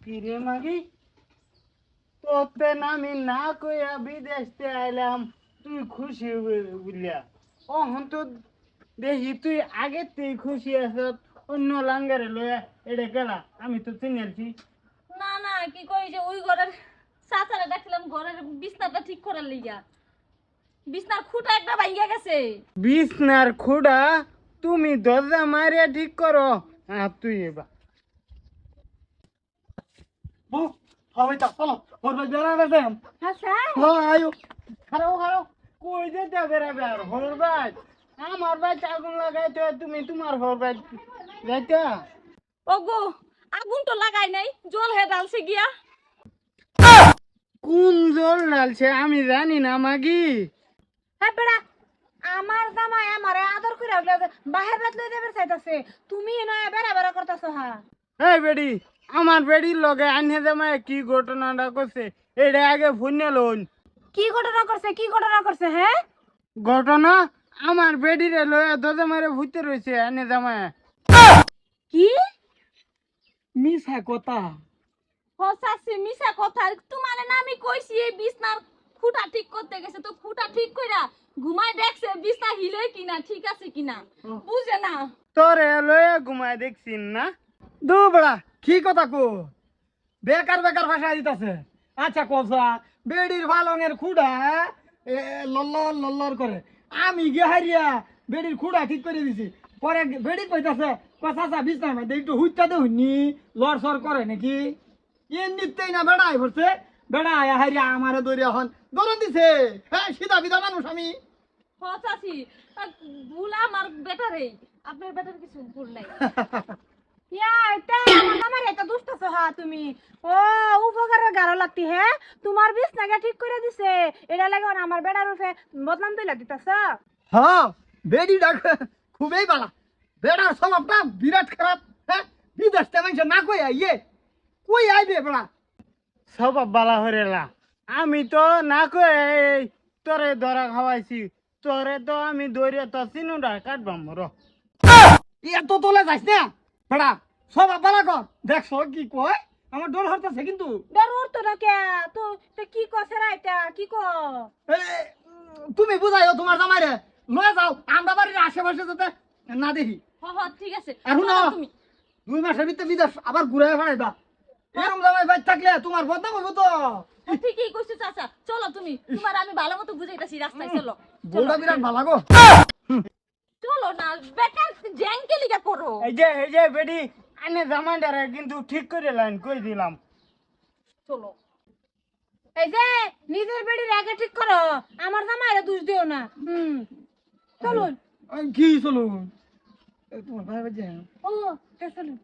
কিরে মাগি। তোতে আমি না কইয়া বিদেশতে আইলাম। তুই খুশি বুঝলিয়া অহন তো দেখি তুই আগে তুই খুশি আছ অন্য লাঙ্গারে লয়া এটা গেলা। আমি তো চিনেছি। না না কি কই যে ওই ঘরের চাচারে ডাকলাম ঘরের বিছনাটা ঠিক করার লিগা। বিছনার খুঁটা একটা ভাইয়া গেছে। বিছনার খুঁড়া তুমি দরজা মারিয়া ঠিক করো। হ্যাঁ তুই এবার। বউ হবে তা চলো। হবে বেড়াবে দেন আচ্ছা হ্যাঁ আয়ো। খারাপ খারাপ কই যেতে বেড়াবে আর হোর ভাই আমার ভাই আগুন লাগাইতে হয়, তুমি তোমার হোর ভাই যাইতে ওগো আগুন তো লাগাই নাই। জল হে ডালছে গিয়া। কোন জল ঢালছে আমি জানি না মাগি। হ্যাঁ বেড়া আমার জামাই আমারে আদর করে বাহির রাত লই দেবে চাইতাছে তুমি নয় বেড়া বেড়া করতেছো হ্যাঁ এই বেডি আমার বেডির লগে আইনে জামাই কি ঘটনাটা করছে? এটা আগে ফোনে লোন কি ঘটনা করছে? কি ঘটনা করছে হ্যাঁ? ঘটনা আমার বেডিরে লয়ে দরজা মারে ভুইতে রয়েছে আইনে জামাই। কি? মিশা কথা। হসাসি মিশা কথা। তোমারে না আমি কইছি এই বিছনার খুঁটা ঠিক করতে গেছে। তো খুঁটা ঠিক কইরা ঘুমাই দেখছে বিছনা হিলে কিনা ঠিক আছে কিনা? বুঝে না। তোরে লয়ে ঘুমায় দেখছিন না। দুবড়া কি কথা কো? বেকার বেকার ভাষা দিতেছে। আচ্ছা কোসা বেডির পালঙের খুঁড়া লল্লর লল্লর করে। আমি গিয়ে হারিয়া বেডির খুঁড়া ঠিক করে দিছি। পরে বেডি কইতাছে কথা বিছনার মধ্যে একটু হুইটা দে হুইনি লড় সর করে নাকি? এমনিতেই না বেড়াই পড়ছে। বেড়া আয়া হারিয়া আমারে দৌড়ে এখন দৌড়ন দিছে। হ্যাঁ সিধা বিধা মানুষ আমি। হসাসি ভুল আমার বেটারে আপনার বেটার কিছু ভুল নাই। ইয়া এটা আমার এটা দুষ্ট সহা তুমি। ও উপকারের গারো লাগতি হে। তোমার ঠিক করে দিছে। এটা লাগে আমার বেড়ার রূপে বদনাম দিলা দিতাছ। হ্যাঁ বেডি ডাক খুবই বালা। বেড়ার স্বভাবটা বিরাট খারাপ হ্যাঁ বিদেশ থেকে না কই আইয়ে। কই আইবে বেড়া স্বভাব বালা হরেলা আমি তো না কই তোরে ধরা খাওয়াইছি। তোরে তো আমি দৌড়ে তো চিনুটা কাটবাম র এত তোলে যাইস না? বেড়া স্বভাব বালা কর। দেখছ কি কয়? আমার ডর হরতেছে কিন্তু। ডর উঠতো না কে? তো তো কি কছে রা এটা? কি ক? এ, তুমি বুঝাইও তোমার জামাইরে। লয়ে যাও আমরা বাড়ির আশেপাশে যাতে না দেখি। হ হ ঠিক আছে। এখন চলো না। তুমি। দুই মাসের ভিতরে বিদেশ আবার ঘুরে ফেলাইবা এরকম জামাই বাইর থাকলে তোমার বদনাম হইব তো। হ্যাঁ, ঠিকই কইছো চাচা। চলো তুমি। তোমার আমি ভালো মতো বুঝাইতাছি রাস্তায় চলো। বউটা বিরাট ভালো গো। চলো না বেকার জ্যাংকে লিগা করো এই যে এই যে বেডি আনে জামাইটারে কিন্তু ঠিক করে লাইন কই দিলাম। চলো। এই যে নিজের বেড়ির আগে ঠিক করো। আমার জামাইরে দোষ দিও না। হুম। চলুন কি চলুন তোমার ভাই বাজে ও চলুন